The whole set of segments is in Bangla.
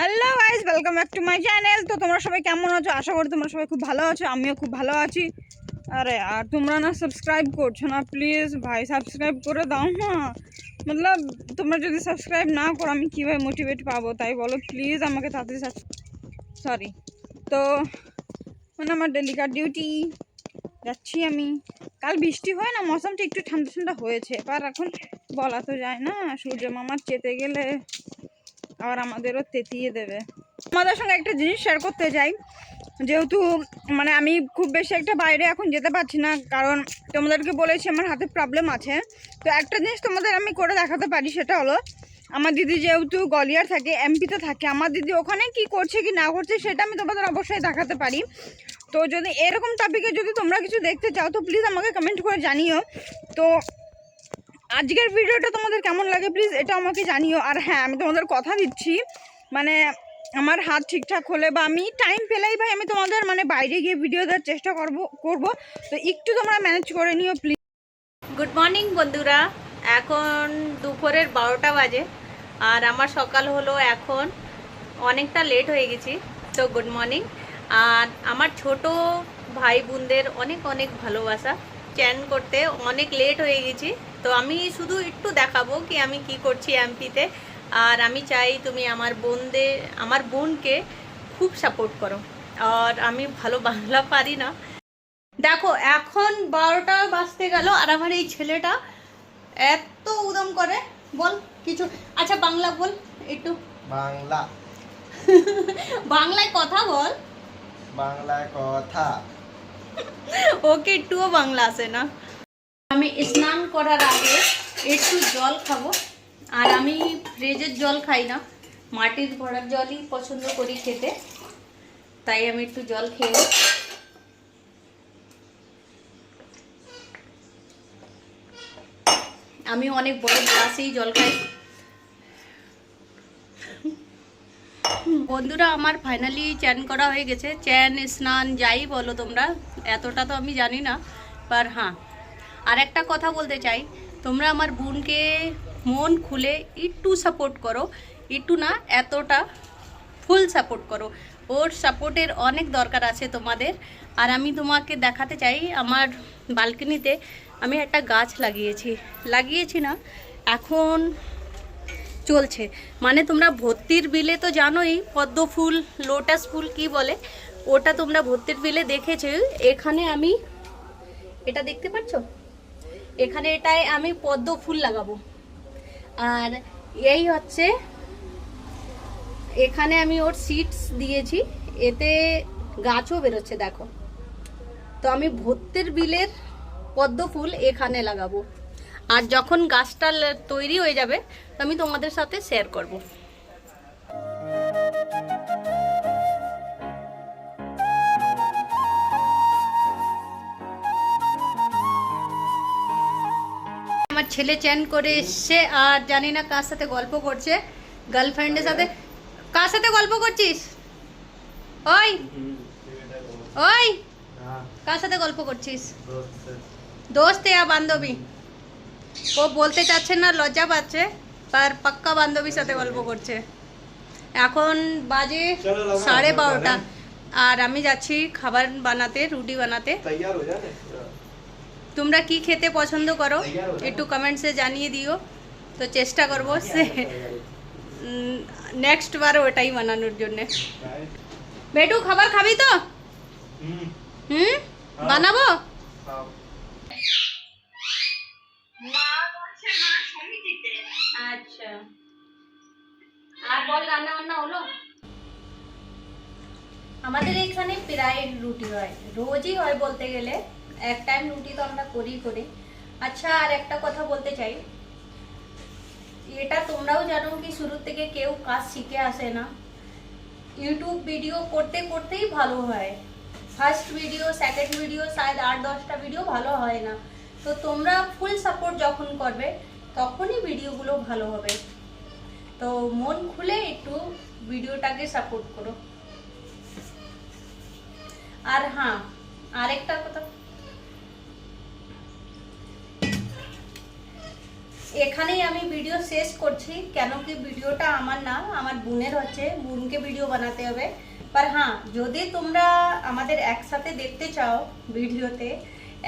Hello guys welcome back to my channel তো তোমরা সবাই কেমন আছো? আশা করি তোমরা সবাই খুব ভালো আছো, আমিও খুব ভালো আছি। আরে আর তোমরা না সাবস্ক্রাইব করছ না প্লিজ ভাই সাবস্ক্রাইব করে দাও না মতলব তোমরা যদি সাবস্ক্রাইব না করো, আমি কীভাবে মোটিভেট পাবো তাই বলো প্লিজ আমাকে তাড়াতাড়ি সরি তো মানে আমার ডেলিকার ডিউটি যাচ্ছি আমি। কাল বৃষ্টি হয় না, মৌসুমটা একটু ঠান্ডা ঠান্ডা হয়েছে, এবার এখন বলা তো যায় না, সূর্য মামার চেতে গেলে আবার আমাদেরও তেতিয়ে দেবে। আমাদের সঙ্গে একটা জিনিস শেয়ার করতে চাই যেহেতু মানে আমি খুব বেশি একটা বাইরে এখন যেতে পারছি না, কারণ তোমাদেরকে বলেছি আমার হাতে প্রবলেম আছে। তো একটা জিনিস তোমাদের আমি করে দেখাতে পারি, সেটা হলো, আমার দিদি যেহেতু গলিয়ার থাকে এমপিতে থাকে, আমার দিদি ওখানে কি করছে কি না করছে সেটা আমি তোমাদের অবশ্যই দেখাতে পারি। তো যদি এরকম টপিকে যদি তোমরা কিছু দেখতে চাও, তো প্লিজ আমাকে কমেন্ট করে জানিও। তো আজকের ভিডিওটা তোমাদের কেমন লাগে প্লিজ এটা আমাকে জানিও। আর হ্যাঁ আমি তোমাদের কথা দিচ্ছি। মানে আমার হাত ঠিকঠাক হলে বা আমি টাইম পেলেই ভাই আমি তোমাদের মানে বাইরে গিয়ে ভিডিও দেওয়ার চেষ্টা করব করব। তো একটু তোমরা ম্যানেজ করে নিও প্লিজ গুড মর্নিং বন্ধুরা। এখন দুপুরের বারোটা বাজে। আর আমার সকাল হলো এখন অনেকটা লেট হয়ে গেছি। তো গুড মর্নিং আর আমার ছোট ভাই বোনদের অনেক অনেক ভালোবাসা। চ্যান করতে অনেক লেট হয়ে গেছি। তো আমি শুধু একটু দেখাবো কি আমি কি করছি এমপিতে। আর আমি চাই তুমি আমার বোনদের আমার বোনকে খুব সাপোর্ট করো। আর আমি ভালো বাংলা পারি না। দেখো এখন বারোটা বাজতে গেল আর আমার এই ছেলেটা এত উদম করে। বল কিছু আচ্ছা বাংলা বল একটু। বাংলা। বাংলায় কথা বল। বাংলায় কথা। ওকে একটুও বাংলা আসে না। আমি স্নান করার আগে একটু জল খাব। আর আমি ফ্রিজের জল খাই না। মাটির ঘোড়ার জলই পছন্দ করি খেতে। তাই আমি একটু জল খেয়ে। আমি অনেক বড় গ্লাসেই জল খাই। বন্ধুরা, আমার ফাইনালি চ্যান করা হয়ে গেছে। চ্যান, স্নান, যাই বলো তোমরা, এতটা তো আমি জানি না পার হ্যাঁ। আর একটা কথা বলতে চাই। তোমরা আমার বোনকে মন খুলে একটু সাপোর্ট করো। একটু না, এতটা ফুল সাপোর্ট করো। ওর সাপোর্টের অনেক দরকার আছে তোমাদের। আর আমি তোমাকে দেখাতে চাই আমার বালকনিতে আমি একটা গাছ লাগিয়েছি। লাগিয়েছি না, এখন চলছে। মানে তোমরা ভর্তির বিলে তো জানোই, পদ্ম ফুল লোটাস ফুল কি বলে? ওটা তোমরা ভর্তির বিলে দেখেছ। এখানে আমি, এটা দেখতে পাচ্ছ? এখানে এটায় আমি পদ্ম ফুল লাগাবো। আর এই হচ্ছে, এখানে আমি ওর সিডস দিয়েছি, এতে গাছও বেরোচ্ছে, দেখো। তো আমি ভর্তির বিলের পদ্ম ফুল এখানে লাগাবো। আর যখন গাছটা তৈরি হয়ে যাবে আমি তোমাদের সাথে শেয়ার করব। ছেলে চ্যান করে এসছে আর জানি না কার সাথে গল্প করছে গার্লফ্রেন্ডের সাথে। কার সাথে গল্প করছিস? ওই ওই কার সাথে গল্প করছিস? দোস্ত ইয়া বান্ধবী। ও বলতে চাচ্ছে না লজ্জা পাচ্ছে আর পাক্কা বান্ধবীর সাথে গল্প করছে। এখন বাজে সাড়ে বারোটা। আর আমি যাচ্ছি খাবার বানাতে রুটি বানাতে। তোমরা কি খেতে পছন্দ করো একটু কমেন্টসে জানিয়ে দিও। তো চেষ্টা করব সে নেক্সট বার ওটাই বানানোর জন্যে। বেটু খাবার খাবি তো? হুম? বানাবো? আচ্ছা। আর বল রান্না বান্না হলো? আমাদের এখানে প্রায় রুটি হয় রোজই হয় বলতে গেলে। এক টাইম রুটি তো আমরা করি করে আচ্ছা আর একটা কথা বলতে চাই। এটা তোমরাও জানো কি শুরু থেকে কেউ কাজ শিখে আসে না। ইউটিউব ভিডিও করতে করতেই ভালো হয়। ফার্স্ট ভিডিও সেকেন্ড ভিডিও শায়দ আট, দশটা ভিডিও ভালো হয় না। তো তোমরা ফুল সাপোর্ট যখন করবে, তখনই ভিডিওগুলো ভালো হবে। তো মন খুলে একটু ভিডিওটাকে সাপোর্ট করো। আর হ্যাঁ আরেকটা কথা এখানেই আমি ভিডিও শেষ করছি। কেন কি ভিডিওটা আমার না, আমার বোনের হচ্ছে বোনকে ভিডিও বানাতে হবে। पर হ্যাঁ যদি তোমরা আমাদের একসাথে দেখতে চাও ভিডিওতে,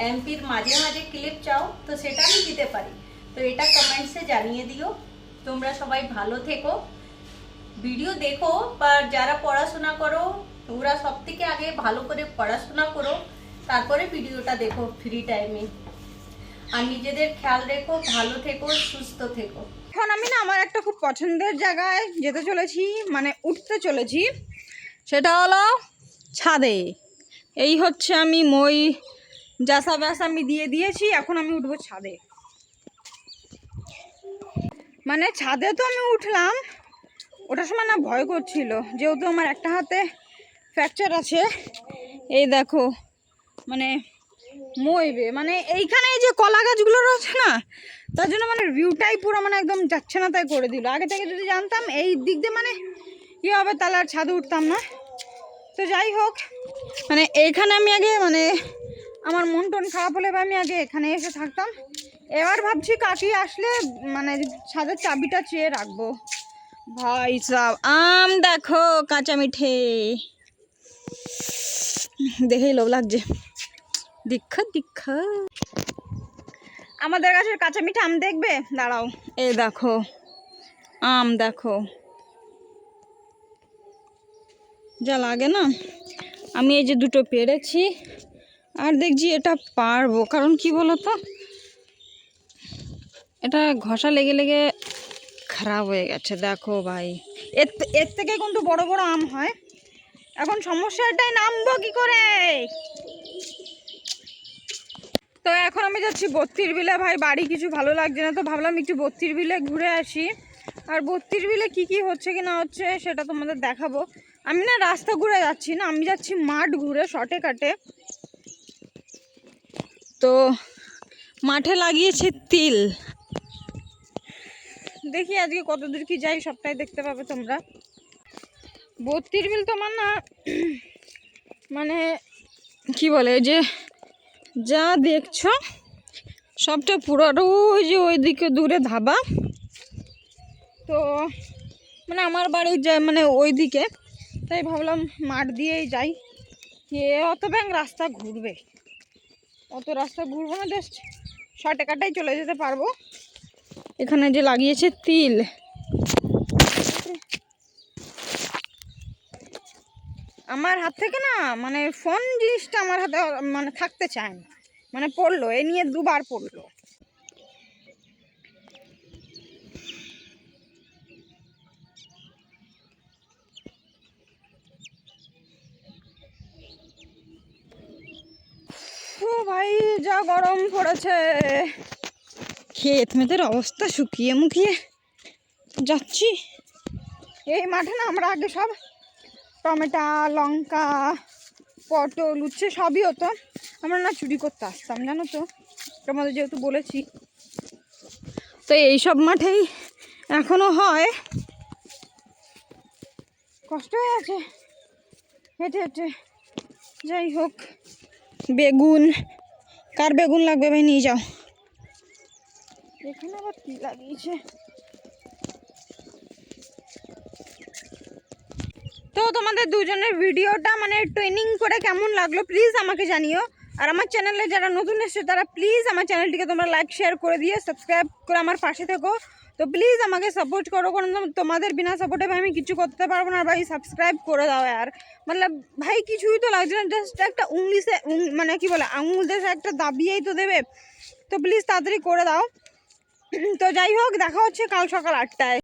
এমপির মাঝে মাঝে ক্লিপ চাও, তো সেটা আমি দিতে পারি। তো এটা কমেন্টসে জানিয়ে দিও। তোমরা সবাই ভালো থেকো। ভিডিও দেখো বা যারা পড়াশোনা করো ওরা সব থেকে আগে ভালো করে পড়াশোনা করো, তারপরে ভিডিওটা দেখো ফ্রি টাইমে আর নিজেদের খেয়াল রেখো, ভালো থেকো, সুস্থ থেকো। এখন আমি না আমার একটা খুব পছন্দের জায়গায় যেতে চলেছি মানে উঠতে চলেছি। সেটা হলো ছাদে। এই হচ্ছে আমি মই জাসা ব্যাস আমি দিয়ে দিয়েছি, এখন আমি উঠবো ছাদে। মানে ছাদে তো আমি উঠলাম ওটার সময় না ভয় করছিল, যেহেতু আমার একটা হাতে ফ্র্যাকচার আছে। এই দেখো মানে মইবে। মানে এইখানে এই যে কলা গাছগুলো রয়েছে না, তার জন্য মানে ভিউটাই পুরো মানে একদম যাচ্ছে না তাই করে দিল। আগে থেকে যদি জানতাম এই দিক দিয়ে মানে কী হবে তাহলে আর ছাদে উঠতাম না। তো যাই হোক মানে এইখানে আমি আগে মানে আমার মন টন খারাপ হলে আমি আগে এখানে এসে থাকতাম। এবার ভাবছি কাকি আসলে মানে ছাদের চাবিটা চেয়ে রাখব। ভাই সাব, আম দেখো, কাঁচা মিঠে। দেখেই লোভ লাগছে। দীক্ষা দীক্ষা। আমাদের গাছের কাঁচা মিঠা আম দেখবে? দাঁড়াও। এ দেখো আম দেখো। যা লাগে না? আমি এই যে দুটো পেরেছি আর দেখছি এটা পারব। কারণ কি বলো তো এটা ঘষা লেগে লেগে খারাপ হয়ে গেছে দেখো ভাই। এর এর থেকে কিন্তু বড় বড় আম হয়। এখন সমস্যাটাই নামবো কি করে? তো এখন আমি যাচ্ছি বত্রির বিলে ভাই, বাড়ি কিছু ভালো লাগছে না তো ভাবলাম একটু বত্রির বিলে ঘুরে আসি। আর বত্রির বিলে কি কি হচ্ছে কি না হচ্ছে সেটা তোমাদের দেখাবো। আমি না রাস্তা ঘুরে যাচ্ছি না, আমি যাচ্ছি মাঠ ঘুরে শর্টে কাটে। তো মাঠে লাগিয়েছে তিল। দেখি আজকে কত দূর কি যাই, সবটাই দেখতে পাবে তোমরা। বত্রির বিল তোমার না মানে কি বলে যে যা দেখছ, সবটা পুরো ওই যে ওইদিকে দূরে ধাবা। তো মানে আমার বাড়ি যায় মানে ওইদিকে, তাই ভাবলাম মাঠ দিয়েই যাই। কে অত ব্যাং রাস্তা ঘুরবে। অত রাস্তা ঘুরবো না জাস্ট শর্টে কাটাই চলে যেতে পারব। এখানে যে লাগিয়েছে তিল। আমার হাত থেকে না মানে ফোন জিনিসটা আমার হাতে মানে থাকতে চায় না। মানে পড়ল, এ নিয়ে দুবার পড়ল। ভাই, যা গরম পড়েছে। ক্ষেত মেয়েদের অবস্থা শুকিয়ে মুখিয়ে। যাচ্ছি। এই মাঠে না আমরা আগে সব টমেটো, লঙ্কা, পটল, উচ্ছে সবই হতো। আমরা না চুরি করতে আসতাম, জানো তো? তোমাদের যেহেতু বলেছি। তো এইসব মাঠেই এখনও হয়। কষ্ট হয়ে আছে হেঁটে হেঁটে। যাই হোক, বেগুন, কার বেগুন লাগবে ভাই নিয়ে যাও। এখানে আবার কি লাগিয়েছে? তো তোমাদের দুজনের ভিডিওটা মানে ট্রেনিং করে কেমন লাগল প্লিজ আমাকে জানিও। আর আমার চ্যানেলে যারা নতুন এসছে, তারা প্লিজ আমার চ্যানেলটিকে তোমরা লাইক শেয়ার করে দিয়ে সাবস্ক্রাইব করে আমার পাশে থেকো। তো প্লিজ আমাকে সাপোর্ট করো কারণ তোমাদের বিনা সাপোর্টে ভাই আমি কিছু করতে পারব না ভাই সাবস্ক্রাইব করে দাও আর। মানে ভাই কিছুই তো লাগছে না জাস্ট একটা উংলিশে মানে কি বলে, আঙুল দেশে একটা দাবিয়েই তো দেবে। তো প্লিজ তাড়াতাড়ি করে দাও। তো যাই হোক, দেখা হচ্ছে কাল সকাল আটটায়।